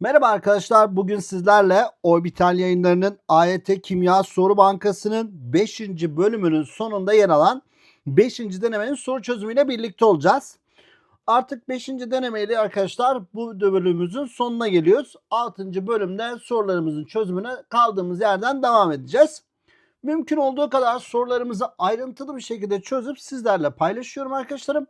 Merhaba arkadaşlar. Bugün sizlerle Orbital yayınlarının AYT Kimya Soru Bankası'nın 5. bölümünün sonunda yer alan 5. denemenin soru çözümüyle birlikte olacağız. Artık 5. denemeyle arkadaşlar bu bölümümüzün sonuna geliyoruz. 6. bölümde sorularımızın çözümüne kaldığımız yerden devam edeceğiz. Mümkün olduğu kadar sorularımızı ayrıntılı bir şekilde çözüp sizlerle paylaşıyorum arkadaşlarım.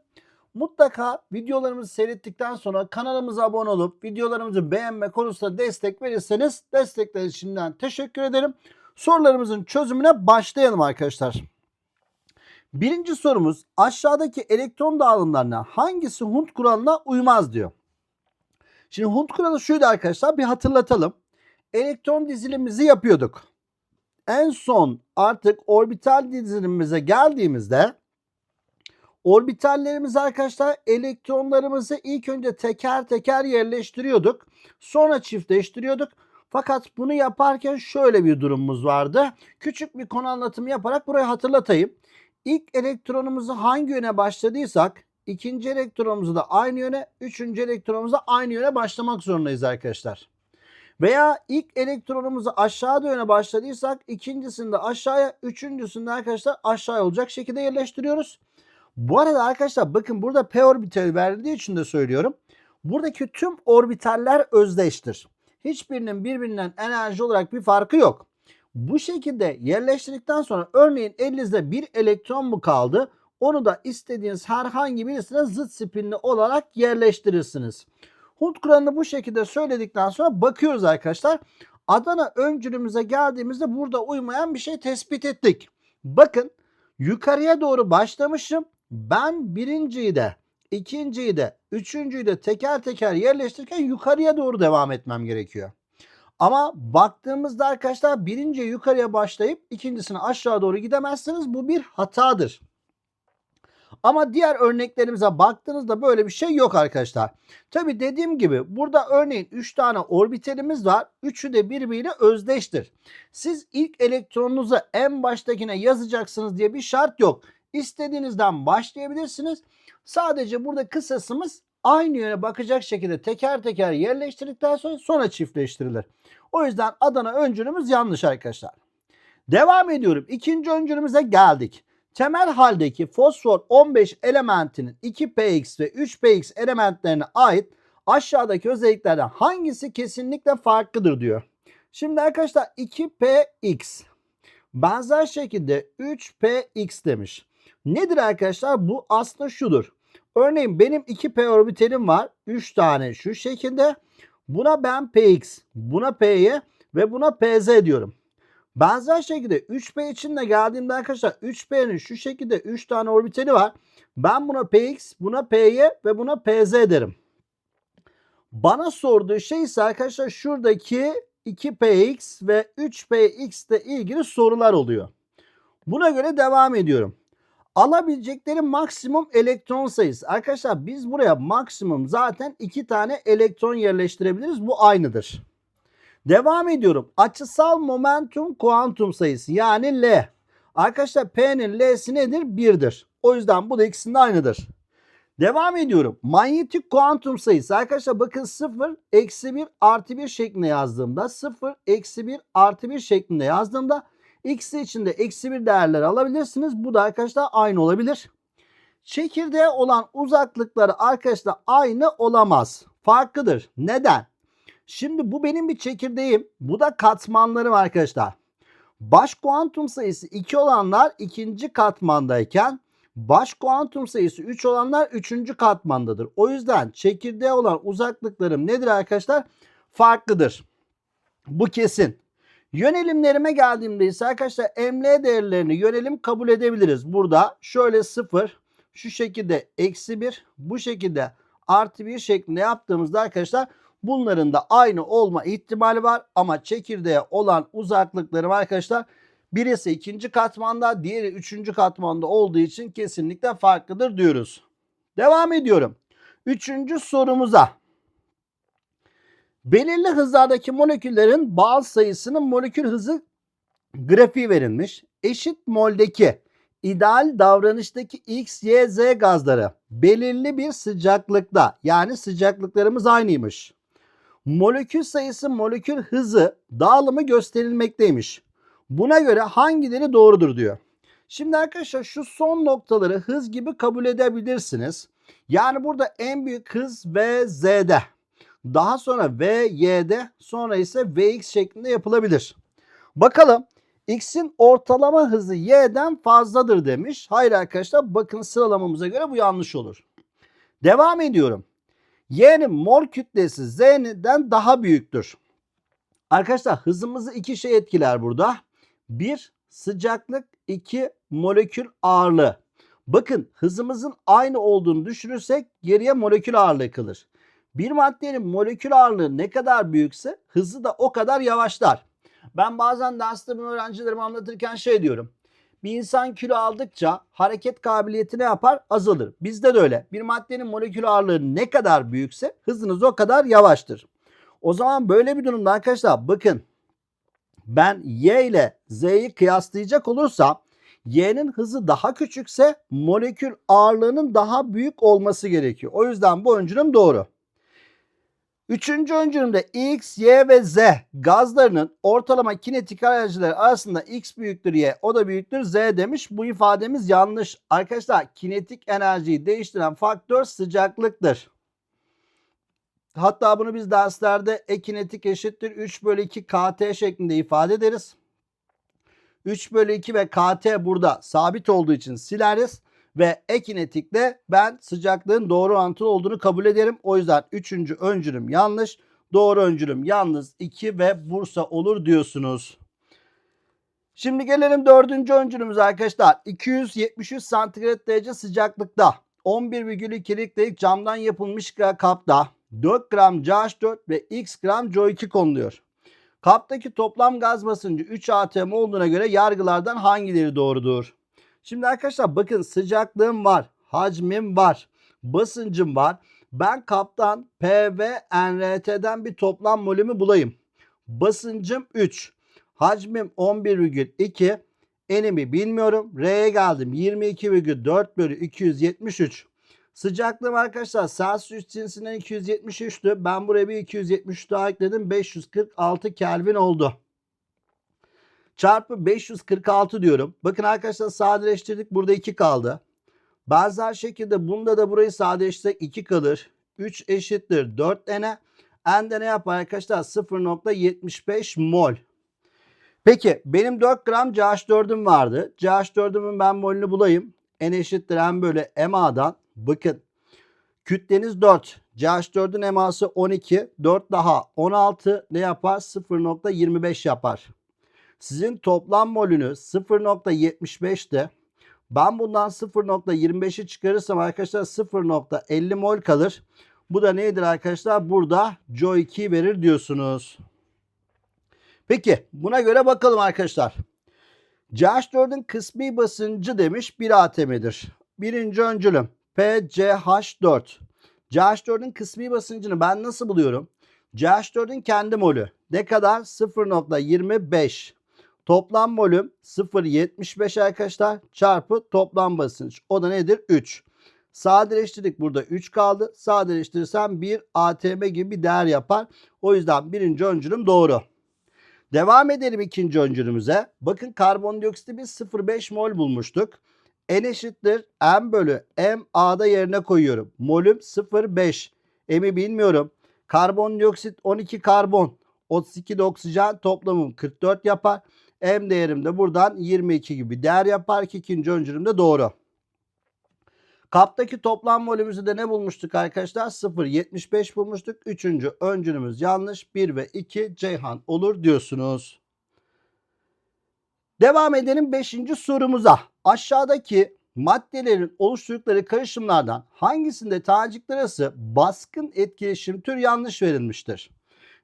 Mutlaka videolarımızı seyrettikten sonra kanalımıza abone olup videolarımızı beğenme konusunda destek verirseniz destekler içinden teşekkür ederim. Sorularımızın çözümüne başlayalım arkadaşlar. Birinci sorumuz aşağıdaki elektron dağılımlarına hangisi Hund kuralına uymaz diyor. Şimdi Hund kuralı şuydu arkadaşlar bir hatırlatalım. Elektron dizilimimizi yapıyorduk. En son artık orbital dizilimimize geldiğimizde Orbitallerimiz arkadaşlar elektronlarımızı ilk önce teker teker yerleştiriyorduk. Sonra çiftleştiriyorduk. Fakat bunu yaparken şöyle bir durumumuz vardı. Küçük bir konu anlatımı yaparak burayı hatırlatayım. İlk elektronumuzu hangi yöne başladıysak ikinci elektronumuzu da aynı yöne, üçüncü elektronumuzu da aynı yöne başlamak zorundayız arkadaşlar. Veya ilk elektronumuzu aşağı yöne başladıysak ikincisinde aşağıya, üçüncüsünde arkadaşlar aşağıya olacak şekilde yerleştiriyoruz. Bu arada arkadaşlar bakın burada p orbitali verildiği için de söylüyorum. Buradaki tüm orbitaller özdeştir. Hiçbirinin birbirinden enerji olarak bir farkı yok. Bu şekilde yerleştirdikten sonra örneğin elinizde bir elektron mu kaldı? Onu da istediğiniz herhangi birisine zıt spinli olarak yerleştirirsiniz. Hund kuralını bu şekilde söyledikten sonra bakıyoruz arkadaşlar. Adana öncülümüze geldiğimizde burada uymayan bir şey tespit ettik. Bakın yukarıya doğru başlamışım. Ben birinciyi de, ikinciyi de, üçüncüyü de teker teker yerleştirirken yukarıya doğru devam etmem gerekiyor. Ama baktığımızda arkadaşlar birinci yukarıya başlayıp ikincisine aşağı doğru gidemezsiniz. Bu bir hatadır. Ama diğer örneklerimize baktığınızda böyle bir şey yok arkadaşlar. Tabi dediğim gibi burada örneğin 3 tane orbitalimiz var. Üçü de birbiriyle özdeştir. Siz ilk elektronunuzu en baştakine yazacaksınız diye bir şart yok. İstediğinizden başlayabilirsiniz. Sadece burada kısasımız aynı yöne bakacak şekilde teker teker yerleştirdikten sonra sonra çiftleştirilir. O yüzden Adana öncülümüz yanlış arkadaşlar. Devam ediyorum. İkinci öncülümüze geldik. Temel haldeki fosfor 15 elementinin 2px ve 3px elementlerine ait aşağıdaki özelliklerden hangisi kesinlikle farklıdır diyor. Şimdi arkadaşlar 2px benzer şekilde 3px demiş. Nedir arkadaşlar? Bu aslında şudur. Örneğin benim 2p orbitalim var. 3 tane şu şekilde. Buna ben px, buna p'y ve buna pz diyorum. Benzer şekilde 3p için de geldiğimde arkadaşlar 3p'nin şu şekilde 3 tane orbitali var. Ben buna px, buna py ve buna pz derim. Bana sorduğu şey ise arkadaşlar şuradaki 2px ve 3px ile ilgili sorular oluyor. Buna göre devam ediyorum. Alabilecekleri maksimum elektron sayısı. Arkadaşlar biz buraya maksimum zaten iki tane elektron yerleştirebiliriz. Bu aynıdır. Devam ediyorum. Açısal momentum kuantum sayısı yani L. Arkadaşlar P'nin L'si nedir? 1'dir. O yüzden bu da ikisinde aynıdır. Devam ediyorum. Manyetik kuantum sayısı. Arkadaşlar bakın 0, eksi 1, artı 1 şeklinde yazdığımda 0, eksi 1, artı 1 şeklinde yazdığımda X içinde eksi 1 değerler alabilirsiniz. Bu da arkadaşlar aynı olabilir. Çekirdeğe olan uzaklıkları arkadaşlar aynı olamaz. Farklıdır. Neden? Şimdi bu benim bir çekirdeğim. Bu da katmanlarım arkadaşlar. Baş kuantum sayısı 2 olanlar ikinci katmandayken baş kuantum sayısı 3 olanlar üçüncü katmandadır. O yüzden çekirdeğe olan uzaklıklarım nedir arkadaşlar? Farklıdır. Bu kesin. Yönelimlerime geldiğimde ise arkadaşlar eml değerlerini yönelim kabul edebiliriz. Burada şöyle 0, şu şekilde eksi 1, bu şekilde artı 1 şeklinde yaptığımızda arkadaşlar bunların da aynı olma ihtimali var. Ama çekirdeğe olan uzaklıklarım arkadaşlar birisi ikinci katmanda diğeri üçüncü katmanda olduğu için kesinlikle farklıdır diyoruz. Devam ediyorum. Üçüncü sorumuza. Belirli hızlardaki moleküllerin bazı sayısının molekül hızı grafiği verilmiş. Eşit moldeki ideal davranıştaki X, Y, Z gazları belirli bir sıcaklıkta yani sıcaklıklarımız aynıymış. molekül sayısı molekül hızı dağılımı gösterilmekteymiş. Buna göre hangileri doğrudur diyor. Şimdi arkadaşlar şu son noktaları hız gibi kabul edebilirsiniz. Yani burada en büyük hız VZ'de. Daha sonra VY'de sonra ise VX şeklinde yapılabilir. Bakalım X'in ortalama hızı Y'den fazladır demiş. Hayır arkadaşlar bakın sıralamamıza göre bu yanlış olur. Devam ediyorum. Y'nin mol kütlesi Z'den daha büyüktür. Arkadaşlar hızımızı iki şey etkiler burada. Bir sıcaklık, iki molekül ağırlığı. Bakın hızımızın aynı olduğunu düşünürsek geriye molekül ağırlığı kalır. Bir maddenin molekül ağırlığı ne kadar büyükse hızı da o kadar yavaşlar. Ben bazen derste bunu öğrencilerime anlatırken şey diyorum. Bir insan kilo aldıkça hareket kabiliyeti ne yapar? Azalır. Bizde de öyle. Bir maddenin molekül ağırlığı ne kadar büyükse hızınız o kadar yavaştır. O zaman böyle bir durumda arkadaşlar bakın ben Y ile Z'yi kıyaslayacak olursam Y'nin hızı daha küçükse molekül ağırlığının daha büyük olması gerekiyor. O yüzden bu öncülüm doğru. Üçüncü öncülümde X, Y ve Z gazlarının ortalama kinetik enerjileri arasında X büyüktür Y, o da büyüktür Z demiş. Bu ifademiz yanlış. Arkadaşlar kinetik enerjiyi değiştiren faktör sıcaklıktır. Hatta bunu biz derslerde E kinetik eşittir 3 bölü 2 KT şeklinde ifade ederiz. 3 bölü 2 ve KT burada sabit olduğu için sileriz. Ve ekinetikte ben sıcaklığın doğru orantılı olduğunu kabul ederim. O yüzden 3. öncülüm yanlış. Doğru öncülüm yalnız 2 ve Bursa olur diyorsunuz. Şimdi gelelim dördüncü öncülümüze arkadaşlar. 273 santigrat derece sıcaklıkta 11,2 litrelik camdan yapılmış kapta 4 gram CH4 ve X gram CO2 konuluyor. Kaptaki toplam gaz basıncı 3 atm olduğuna göre yargılardan hangileri doğrudur? Şimdi arkadaşlar bakın sıcaklığım var, hacmim var, basıncım var. Ben kaptan P ve NRT'den bir toplam molümü bulayım. Basıncım 3, hacmim 11,2, enimi bilmiyorum. R'ye geldim 22,4 bölü 273. Sıcaklığım arkadaşlar Celsius cinsinden 273'tü. Ben buraya bir 273 daha ekledim. 546 Kelvin oldu. Çarpı 546 diyorum. Bakın arkadaşlar sadeleştirdik. Burada 2 kaldı. Benzer şekilde bunda da burayı sadeleştirsek 2 kalır. 3 eşittir 4 n'e. N'de ne yapar arkadaşlar? 0.75 mol. Peki benim 4 gram CH4'üm vardı. CH4'ümün ben molünü bulayım. N eşittir M bölü MA'dan. Bakın kütleniz 4. CH4'ün eması 12. 4 daha 16 ne yapar? 0.25 yapar. Sizin toplam molünüz 0.75'te. Ben bundan 0.25'i çıkarırsam arkadaşlar 0.50 mol kalır. Bu da nedir arkadaşlar? Burada CO2 verir diyorsunuz. Peki buna göre bakalım arkadaşlar. CH4'ün kısmi basıncı demiş 1 atm'dir. Birinci öncülüm PCH4. CH4'ün kısmi basıncını ben nasıl buluyorum? CH4'ün kendi molü ne kadar? 0.25. Toplam molüm 0.75 arkadaşlar çarpı toplam basınç. O da nedir? 3. Sadeleştirdik burada 3 kaldı. Sadeleştirirsem 1 atm gibi bir değer yapar. O yüzden birinci öncülüm doğru. Devam edelim ikinci öncülümüze. Bakın karbondioksiti biz 0.5 mol bulmuştuk. N eşittir M bölü M A'da yerine koyuyorum. Molüm 0.5. M'i bilmiyorum. Karbondioksit 12 karbon. 32 de oksijen toplamım 44 yapar. M değerim de buradan 22 gibi değer yapar ki ikinci öncülüm de doğru. Kaptaki toplam molümüzü de ne bulmuştuk arkadaşlar? 0.75 bulmuştuk. Üçüncü öncülümüz yanlış. 1 ve 2 Ceyhan olur diyorsunuz. Devam edelim 5. sorumuza. Aşağıdaki maddelerin oluşturdukları karışımlardan hangisinde tanecikler arası baskın etkileşim tür yanlış verilmiştir?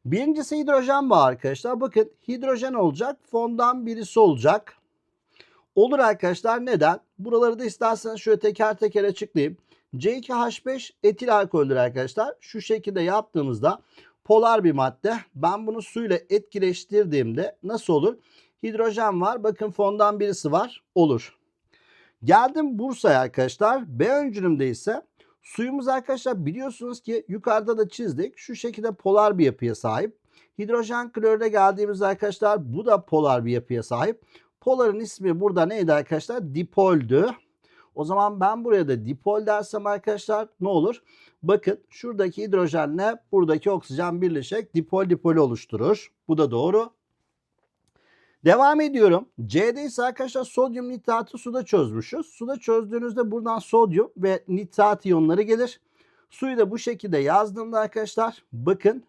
Birincisi hidrojen bağı arkadaşlar. Bakın hidrojen olacak. Fondan birisi olacak. Olur arkadaşlar. Neden? Buraları da isterseniz şöyle teker teker açıklayayım. C2H5 etil alkoldür arkadaşlar. Şu şekilde yaptığımızda polar bir madde. Ben bunu suyla etkileştirdiğimde nasıl olur? Hidrojen var. Bakın fondan birisi var. Olur. Geldim Bursa'ya arkadaşlar. B öncülümde ise Suyumuz arkadaşlar biliyorsunuz ki yukarıda da çizdik. Şu şekilde polar bir yapıya sahip. Hidrojen klorüre geldiğimizde arkadaşlar bu da polar bir yapıya sahip. Poların ismi burada neydi arkadaşlar? Dipoldü. O zaman ben buraya da dipol dersem arkadaşlar ne olur? Bakın şuradaki hidrojenle buradaki oksijen birleşerek dipol dipolü oluşturur. Bu da doğru. Devam ediyorum. C'de ise arkadaşlar sodyum nitratı suda çözmüşüz. Suda çözdüğünüzde buradan sodyum ve nitrat iyonları gelir. Suyu da bu şekilde yazdığımda arkadaşlar bakın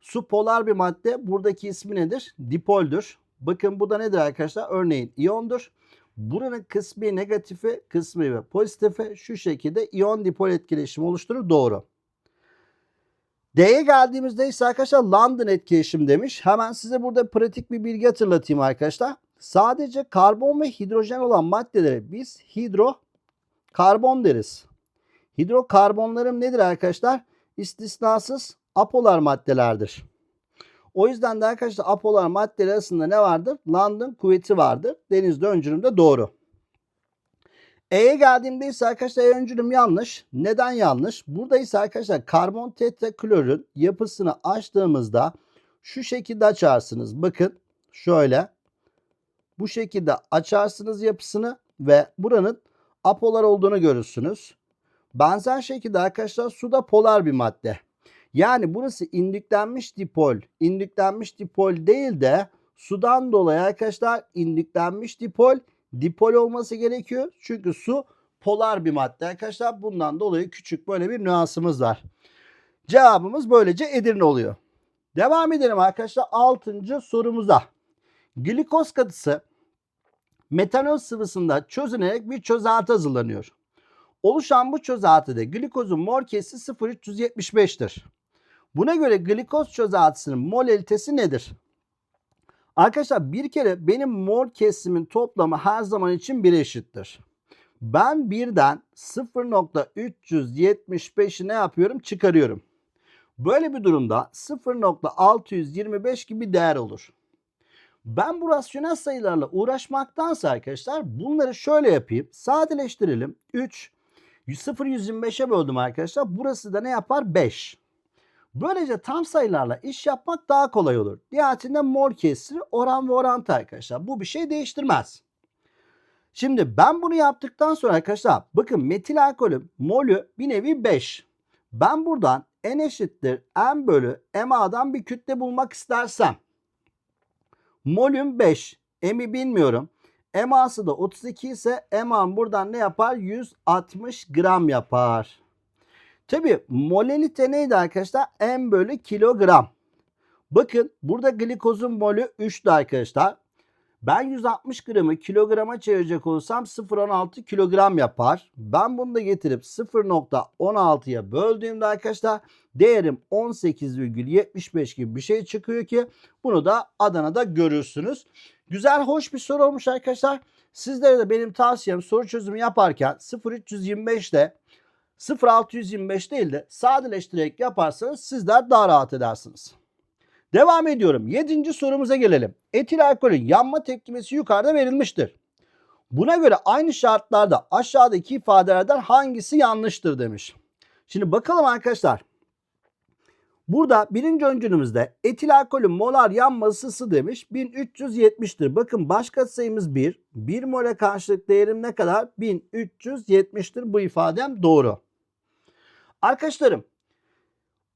su polar bir madde. Buradaki ismi nedir? Dipoldür. Bakın bu da nedir arkadaşlar? Örneğin iyondur. Buranın kısmi negatifi, kısmi ve pozitifi şu şekilde iyon dipol etkileşimi oluşturur. Doğru. D'ye geldiğimizde ise arkadaşlar London etkileşim demiş. Hemen size burada pratik bir bilgi hatırlatayım arkadaşlar. Sadece karbon ve hidrojen olan maddelere biz hidrokarbon deriz. Hidrokarbonlarım nedir arkadaşlar? İstisnasız apolar maddelerdir. O yüzden de arkadaşlar apolar maddeler arasında ne vardır? London kuvveti vardır. Denizde öncülüm de doğru. E'ye geldiğimde ise arkadaşlar öncülüm yanlış. Neden yanlış? Burada ise arkadaşlar karbon tetraklorün yapısını açtığımızda şu şekilde açarsınız. Bakın şöyle. Bu şekilde açarsınız yapısını ve buranın apolar olduğunu görürsünüz. Benzer şekilde arkadaşlar su da polar bir madde. Yani burası indüklenmiş dipol. İndüklenmiş dipol değil de sudan dolayı arkadaşlar indüklenmiş dipol dipol olması gerekiyor. Çünkü su polar bir madde arkadaşlar. Bundan dolayı küçük böyle bir nüansımız var. Cevabımız böylece Edirne oluyor. Devam edelim arkadaşlar 6. sorumuza. Glikoz katısı metanol sıvısında çözünerek bir çözelti hazırlanıyor. Oluşan bu çözeltide glikozun mol kesisi 0,375'tir. Buna göre glikoz çözeltisinin molalitesi nedir? Arkadaşlar bir kere benim mol kesimin toplamı her zaman için 1 eşittir. Ben birden 0.375'i ne yapıyorum? Çıkarıyorum. Böyle bir durumda 0.625 gibi değer olur. Ben bu rasyonel sayılarla uğraşmaktansa arkadaşlar bunları şöyle yapayım. Sadeleştirelim. 3 0.125'e böldüm arkadaşlar. Burası da ne yapar? 5. Böylece tam sayılarla iş yapmak daha kolay olur. Nihayetinde mol kesiri oran ve orantı arkadaşlar. Bu bir şey değiştirmez. Şimdi ben bunu yaptıktan sonra arkadaşlar bakın metil alkolün molü bir nevi 5. Ben buradan n eşittir m bölü MA'dan bir kütle bulmak istersem molüm 5. M'i bilmiyorum. MA'sı da 32 ise MA'm buradan ne yapar? 160 gram yapar. Tabi molalite neydi arkadaşlar? M bölü kilogram. Bakın burada glikozun molü 3'tü arkadaşlar. Ben 160 gramı kilograma çevirecek olursam 0.16 kilogram yapar. Ben bunu da getirip 0.16'ya böldüğümde arkadaşlar değerim 18,75 gibi bir şey çıkıyor ki bunu da Adana'da görürsünüz. Güzel hoş bir soru olmuş arkadaşlar. Sizlere de benim tavsiyem soru çözümü yaparken 0325'te 0625 değil de sadeleştirerek yaparsanız sizler daha rahat edersiniz. Devam ediyorum. Yedinci sorumuza gelelim. Etil alkolün yanma tepkimesi yukarıda verilmiştir. Buna göre aynı şartlarda aşağıdaki ifadelerden hangisi yanlıştır demiş. Şimdi bakalım arkadaşlar. Burada birinci öncülümüzde etil alkolün molar yanma ısısı demiş 1370'tir. Bakın başka sayımız 1. 1 mole karşılık değerim ne kadar? 1370'tir. Bu ifadem doğru. Arkadaşlarım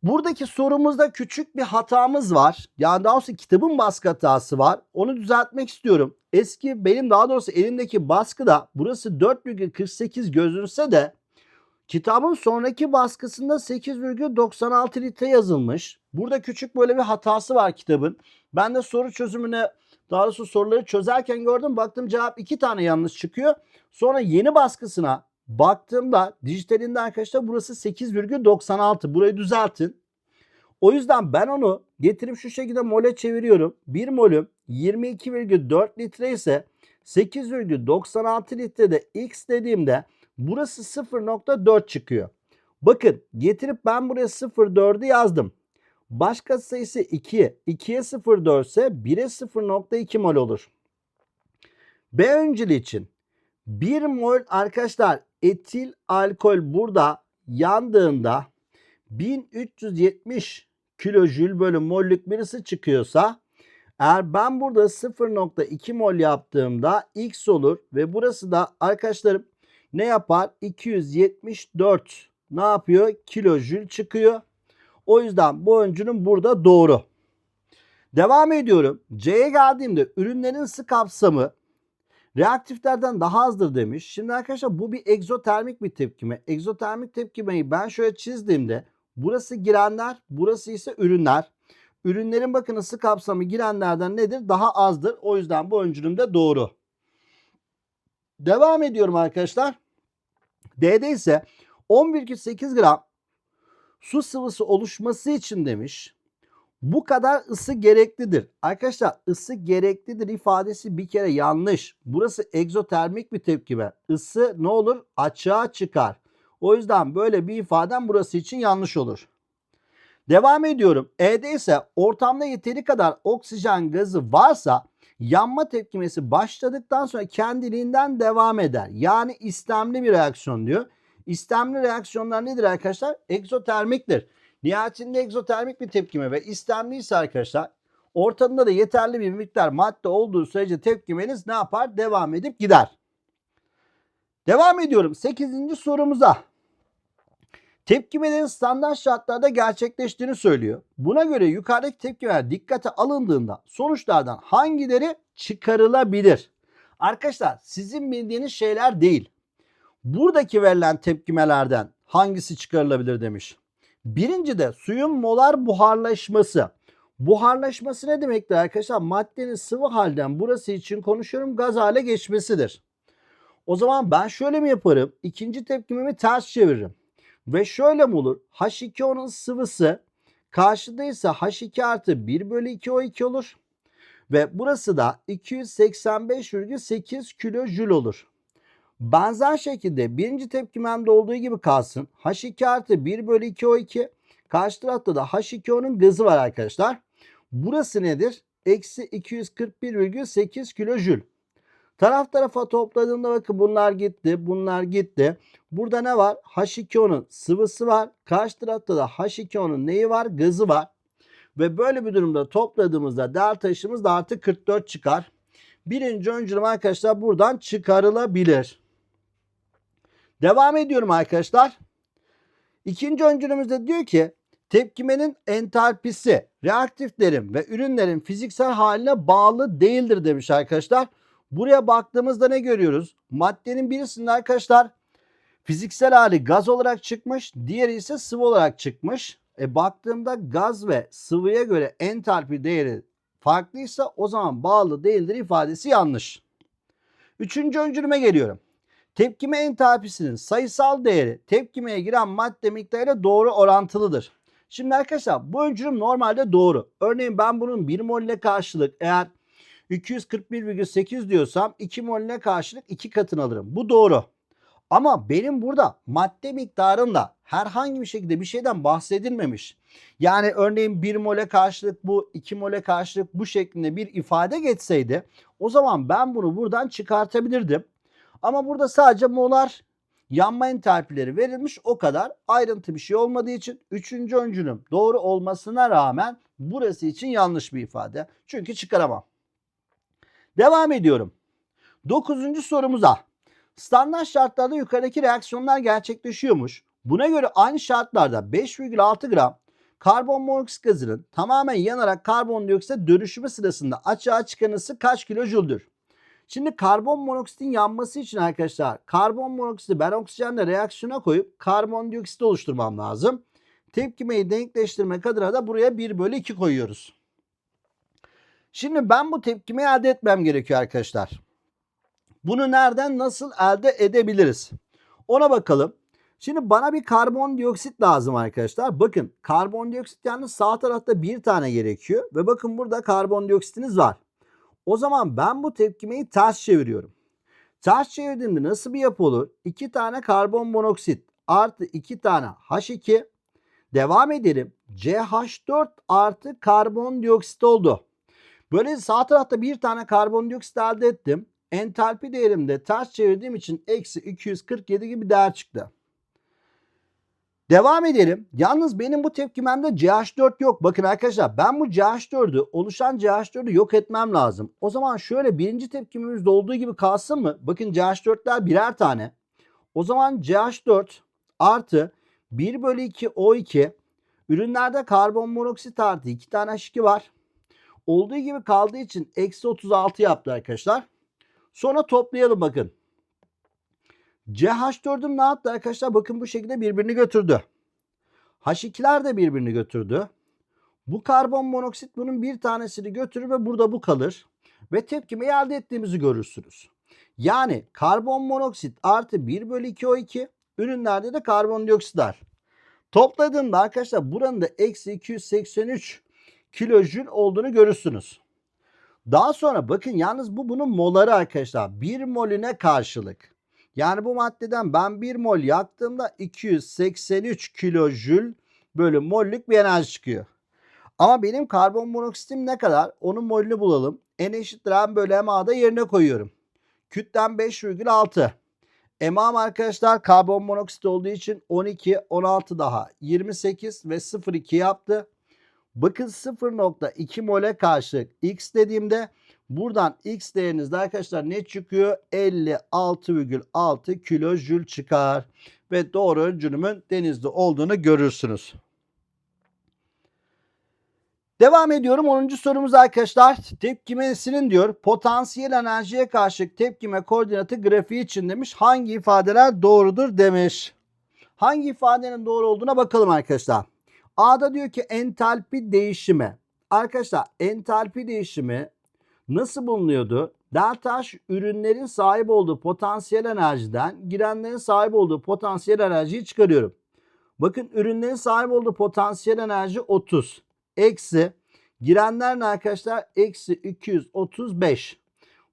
buradaki sorumuzda küçük bir hatamız var. Yani daha doğrusu kitabın baskı hatası var. Onu düzeltmek istiyorum. Eski benim daha doğrusu elimdeki baskıda burası 4,48 gözünse de kitabın sonraki baskısında 8,96 litre yazılmış. Burada küçük böyle bir hatası var kitabın. Ben de soru çözümüne daha doğrusu soruları çözerken gördüm. Baktım cevap iki tane yanlış çıkıyor. Sonra yeni baskısına baktığımda dijitalinde arkadaşlar burası 8,96. Burayı düzeltin. O yüzden ben onu getirip şu şekilde mole çeviriyorum. 1 molüm 22,4 litre ise 8,96 litrede x dediğimde burası 0,4 çıkıyor. Bakın getirip ben buraya 0,4'ü yazdım. Başka sayısı 2. 2'ye 0,4 ise 1'e 0,2 mol olur. B öncülü için 1 mol arkadaşlar etil alkol burada yandığında 1370 kilojül bölü mollük bir ısı çıkıyorsa eğer ben burada 0.2 mol yaptığımda x olur ve burası da arkadaşlarım ne yapar? 274 ne yapıyor? Kilojül çıkıyor. O yüzden bu öncünün burada doğru. Devam ediyorum. C'ye geldiğimde ürünlerin ısı kapsamı reaktiflerden daha azdır demiş. Şimdi arkadaşlar bu bir egzotermik bir tepkime. Egzotermik tepkimeyi ben şöyle çizdiğimde burası girenler, burası ise ürünler. Ürünlerin bakın ısı kapsamı girenlerden nedir? Daha azdır. O yüzden bu öncülüm de doğru. Devam ediyorum arkadaşlar. D'de ise 11,8 gram su sıvısı oluşması için demiş. Bu kadar ısı gereklidir. Arkadaşlar ısı gereklidir ifadesi bir kere yanlış. Burası egzotermik bir tepkime. Isı ne olur? Açığa çıkar. O yüzden böyle bir ifadem burası için yanlış olur. Devam ediyorum. E'de ise ortamda yeteri kadar oksijen gazı varsa yanma tepkimesi başladıktan sonra kendiliğinden devam eder. Yani istemli bir reaksiyon diyor. İstemli reaksiyonlar nedir arkadaşlar? Egzotermiktir. Nihayetinde egzotermik bir tepkime ve istemli ise arkadaşlar ortamda da yeterli bir miktar madde olduğu sürece tepkimeniz ne yapar? Devam edip gider. Devam ediyorum 8. sorumuza. Tepkimelerin standart şartlarda gerçekleştiğini söylüyor. Buna göre yukarıdaki tepkimeler dikkate alındığında sonuçlardan hangileri çıkarılabilir? Arkadaşlar sizin bildiğiniz şeyler değil. Buradaki verilen tepkimelerden hangisi çıkarılabilir demiş. Birinci de suyun molar buharlaşması. Buharlaşması ne demektir arkadaşlar? Maddenin sıvı halden burası için konuşuyorum gaz hale geçmesidir. O zaman ben şöyle mi yaparım? İkinci tepkimemi ters çeviririm. Ve şöyle mi olur? H2O'nun sıvısı karşıda ise H2 artı 1 bölü 2 O2 olur. Ve burası da 285,8 kilojül olur. Benzer şekilde birinci tepkimemde olduğu gibi kalsın. H2 artı 1 bölü 2 O2. Karşı tarafta da H2O'nun gazı var arkadaşlar. Burası nedir? Eksi 241,8 kilojül. Taraf tarafa topladığımda bakın bunlar gitti, bunlar gitti. Burada ne var? H2O'nun sıvısı var. Karşı tarafta da H2O'nun neyi var? Gazı var. Ve böyle bir durumda topladığımızda değer taşımız da artı 44 çıkar. Birinci öncülüm arkadaşlar buradan çıkarılabilir. Devam ediyorum arkadaşlar. İkinci öncülümüzde diyor ki tepkimenin entalpisi reaktiflerin ve ürünlerin fiziksel haline bağlı değildir demiş arkadaşlar. Buraya baktığımızda ne görüyoruz? Maddenin birisinde arkadaşlar fiziksel hali gaz olarak çıkmış, diğeri ise sıvı olarak çıkmış. E baktığımda gaz ve sıvıya göre entalpi değeri farklıysa o zaman bağlı değildir ifadesi yanlış. Üçüncü öncülüme geliyorum. Tepkime entalpisinin sayısal değeri tepkimeye giren madde miktarıyla doğru orantılıdır. Şimdi arkadaşlar bu öncülüm normalde doğru. Örneğin ben bunun 1 moline karşılık eğer 241,8 diyorsam 2 moline karşılık 2 katını alırım. Bu doğru. Ama benim burada madde miktarında herhangi bir şekilde bir şeyden bahsedilmemiş. Yani örneğin 1 mole karşılık bu, 2 mole karşılık bu şeklinde bir ifade geçseydi o zaman ben bunu buradan çıkartabilirdim. Ama burada sadece molar yanma entalpileri verilmiş o kadar ayrıntı bir şey olmadığı için 3. öncülüm doğru olmasına rağmen burası için yanlış bir ifade. Çünkü çıkaramam. Devam ediyorum. Dokuzuncu sorumuza. Standart şartlarda yukarıdaki reaksiyonlar gerçekleşiyormuş. Buna göre aynı şartlarda 5,6 gram karbon monoksit gazının tamamen yanarak karbondioksite dönüşümü sırasında açığa çıkan ısı kaç kilojüldür? Şimdi karbon monoksitin yanması için arkadaşlar karbon monoksiti ben oksijenle reaksiyona koyup karbondioksit oluşturmam lazım. Tepkimeyi denkleştirmek adına da buraya 1 bölü 2 koyuyoruz. Şimdi ben bu tepkimeyi elde etmem gerekiyor arkadaşlar. Bunu nereden nasıl elde edebiliriz? Ona bakalım. Şimdi bana bir karbondioksit lazım arkadaşlar. Bakın karbondioksit yalnız sağ tarafta bir tane gerekiyor. Ve bakın burada karbondioksitiniz var. O zaman ben bu tepkimeyi ters çeviriyorum. Ters çevirdiğimde nasıl bir yapı olur? 2 tane karbon monoksit artı 2 tane H2 devam edelim. CH4 artı karbondioksit oldu. Böyle sağ tarafta bir tane karbondioksit elde ettim. Entalpi değerimde ters çevirdiğim için eksi 247 gibi değer çıktı. Devam edelim. Yalnız benim bu tepkimemde CH4 yok. Bakın arkadaşlar ben bu CH4'ü oluşan CH4'ü yok etmem lazım. O zaman şöyle birinci tepkimimizde olduğu gibi kalsın mı? Bakın CH4'ler birer tane. O zaman CH4 artı 1 bölü 2 O2 ürünlerde karbon monoksit artı 2 tane H2 var. Olduğu gibi kaldığı için eksi 36 yaptı arkadaşlar. Sonra toplayalım bakın. CH4'üm ne yaptı arkadaşlar? Bakın bu şekilde birbirini götürdü. H2'ler de birbirini götürdü. Bu karbon monoksit bunun bir tanesini götürür ve burada bu kalır. Ve tepkimeyi elde ettiğimizi görürsünüz. Yani karbon monoksit artı 1 bölü 2 O2 ürünlerde de karbondioksit var. Topladığımda arkadaşlar buranın da eksi 283 kilojül olduğunu görürsünüz. Daha sonra bakın yalnız bu bunun moları arkadaşlar. 1 molüne karşılık. Yani bu maddeden ben 1 mol yaktığımda 283 kilojül bölü mollük bir enerji çıkıyor. Ama benim karbon monoksitim ne kadar? Onun molünü bulalım. N eşittir M bölü MA'da yerine koyuyorum. Kütlem 5,6. MA'm arkadaşlar karbon monoksit olduğu için 12, 16 daha 28 ve 0,2 yaptı. Bakın 0.2 mole karşılık X dediğimde buradan X değerinizde arkadaşlar ne çıkıyor? 56,6 kilojül çıkar. Ve doğru öncülümün denizde olduğunu görürsünüz. Devam ediyorum 10. sorumuz arkadaşlar. Tepkimesinin diyor potansiyel enerjiye karşı tepkime koordinatı grafiği için demiş. Hangi ifadeler doğrudur demiş. Hangi ifadenin doğru olduğuna bakalım arkadaşlar. A'da diyor ki entalpi değişimi. Arkadaşlar entalpi değişimi nasıl bulunuyordu? Delta H ürünlerin sahip olduğu potansiyel enerjiden girenlerin sahip olduğu potansiyel enerjiyi çıkarıyorum. Bakın ürünlerin sahip olduğu potansiyel enerji 30. Eksi girenler ne arkadaşlar? Eksi 235.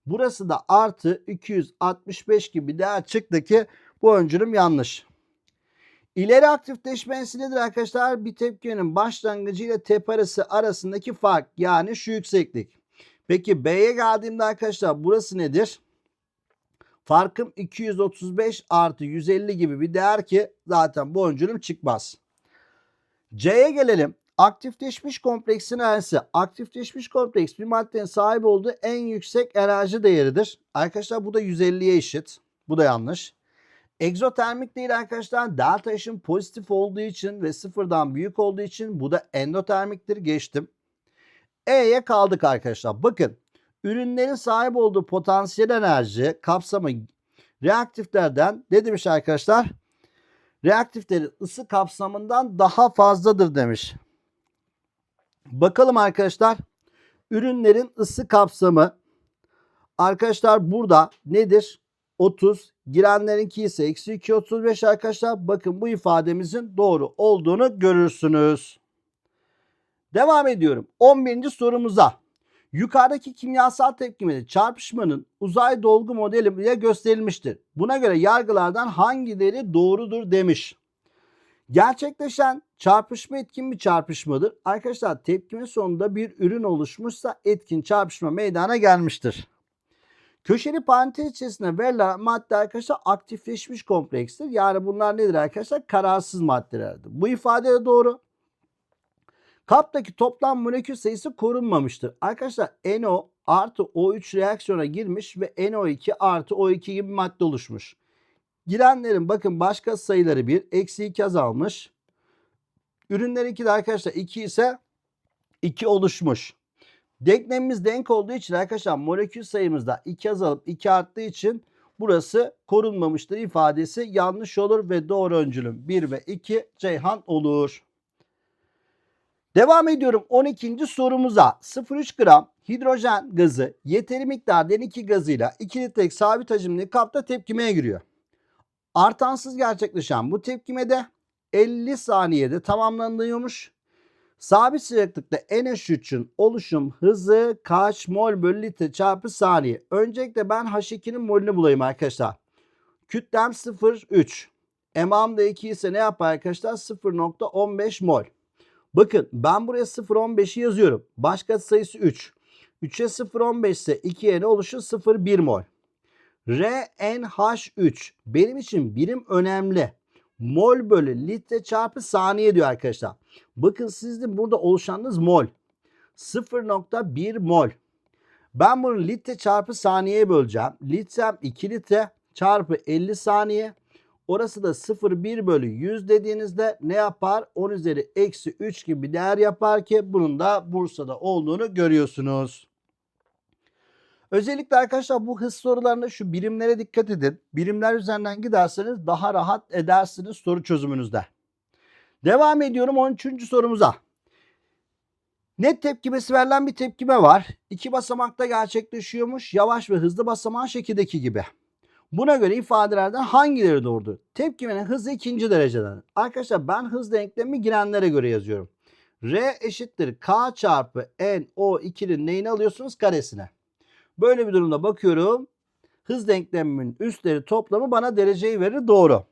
Burası da artı 265 gibi değer çıktı ki bu öncülüm yanlış. İleri aktifleşmesi nedir arkadaşlar? Bir tepkinin başlangıcı ile tepe arası arasındaki fark yani şu yükseklik. Peki B'ye geldiğimde arkadaşlar burası nedir? Farkım 235 artı 150 gibi bir değer ki zaten bu öncülüm çıkmaz. C'ye gelelim. Aktifleşmiş kompleksin enerjisi. Aktifleşmiş kompleks bir maddenin sahip olduğu en yüksek enerji değeridir. Arkadaşlar bu da 150'ye eşit. Bu da yanlış. Egzotermik değil arkadaşlar. Delta H'in pozitif olduğu için ve sıfırdan büyük olduğu için bu da endotermiktir. Geçtim. E'ye kaldık arkadaşlar. Bakın ürünlerin sahip olduğu potansiyel enerji kapsamı reaktiflerden ne demiş arkadaşlar? Reaktiflerin ısı kapsamından daha fazladır demiş. Bakalım arkadaşlar. Ürünlerin ısı kapsamı arkadaşlar burada nedir? 30. Girenlerinki ise eksi 235 arkadaşlar. Bakın bu ifademizin doğru olduğunu görürsünüz. Devam ediyorum. 11. sorumuza. Yukarıdaki kimyasal tepkimeli çarpışmanın uzay dolgu modeli ile gösterilmiştir. Buna göre yargılardan hangileri doğrudur demiş. Gerçekleşen çarpışma etkin bir çarpışmadır. Arkadaşlar tepkime sonunda bir ürün oluşmuşsa etkin çarpışma meydana gelmiştir. Köşeli parantez içerisinde verilen madde arkadaşlar aktifleşmiş komplekstir. Yani bunlar nedir arkadaşlar? Kararsız maddelerdir. Bu ifade de doğru. Kaptaki toplam molekül sayısı korunmamıştır. Arkadaşlar NO artı O3 reaksiyona girmiş ve NO2 artı O2 gibi madde oluşmuş. Girenlerin bakın başka sayıları 1, eksi 2 azalmış. Ürünlerinki de arkadaşlar 2 ise 2 oluşmuş. Denklemimiz denk olduğu için arkadaşlar molekül sayımızda 2 azalıp 2 arttığı için burası korunmamıştır ifadesi yanlış olur ve doğru öncülüm 1 ve 2 Ceyhan olur. Devam ediyorum 12. sorumuza. 0,3 gram hidrojen gazı yeteri miktarda N2 gazıyla 2 litrelik sabit hacimli kapta tepkimeye giriyor. Artansız gerçekleşen bu tepkimede 50 saniyede tamamlanıyormuş. Sabit sıcaklıkta NH3'ün oluşum hızı kaç mol bölü litre çarpı saniye. Öncelikle ben H2'nin molünü bulayım arkadaşlar. Kütlem 0,3. MA'm da 2 ise ne yapar arkadaşlar? 0,15 mol. Bakın ben buraya 0,15'i yazıyorum. Başka sayısı 3. 3'e 0,15 ise 2'ye ne oluşur? 0,1 mol. RNH3 benim için birim önemli. Mol bölü litre çarpı saniye diyor arkadaşlar. Bakın sizin burada oluşanınız mol. 0.1 mol. Ben bunu litre çarpı saniyeye böleceğim. Litrem 2 litre çarpı 50 saniye. Orası da 0,1 bölü 100 dediğinizde ne yapar? 10 üzeri eksi 3 gibi bir değer yapar ki bunun da Bursa'da olduğunu görüyorsunuz. Özellikle arkadaşlar bu hız sorularında şu birimlere dikkat edin. Birimler üzerinden giderseniz daha rahat edersiniz soru çözümünüzde. Devam ediyorum 13. sorumuza. Net tepkimesi verilen bir tepkime var. İki basamakta gerçekleşiyormuş. Yavaş ve hızlı basamağın şekildeki gibi. Buna göre ifadelerden hangileri doğrudur? Tepkimenin hızı ikinci dereceden. Arkadaşlar ben hız denklemi girenlere göre yazıyorum. R eşittir K çarpı N O 2'nin neyini alıyorsunuz? Karesine. Böyle bir durumda bakıyorum. Hız denklemimin üstleri toplamı bana dereceyi verir. Doğru.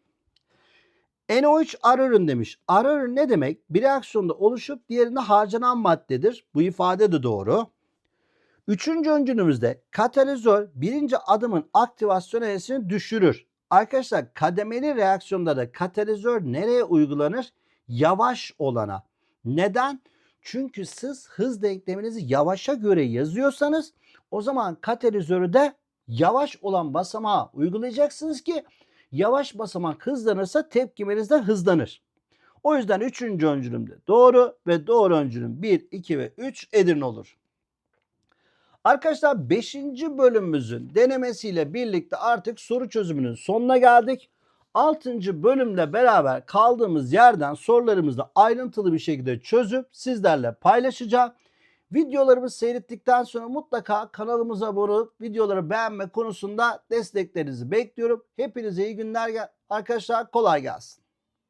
NO3 ara ürün demiş. Ara ürün ne demek? Bir reaksiyonda oluşup diğerinde harcanan maddedir. Bu ifade de doğru. Üçüncü öncülümüzde katalizör birinci adımın aktivasyon eğrisini düşürür. Arkadaşlar kademeli reaksiyonlarda katalizör nereye uygulanır? Yavaş olana. Neden? Çünkü siz hız denkleminizi yavaşa göre yazıyorsanız o zaman katalizörü de yavaş olan basamağa uygulayacaksınız ki yavaş basamak hızlanırsa tepkimeniz de hızlanır. O yüzden üçüncü öncülüm de doğru ve doğru öncülüm 1, 2 ve 3 Edirne olur. Arkadaşlar 5. bölümümüzün denemesiyle birlikte artık soru çözümünün sonuna geldik. 6. bölümle beraber kaldığımız yerden sorularımızı ayrıntılı bir şekilde çözüp sizlerle paylaşacağım. Videolarımızı seyrettikten sonra mutlaka kanalımıza abone olup videoları beğenme konusunda desteklerinizi bekliyorum. Hepinize iyi günler arkadaşlar kolay gelsin.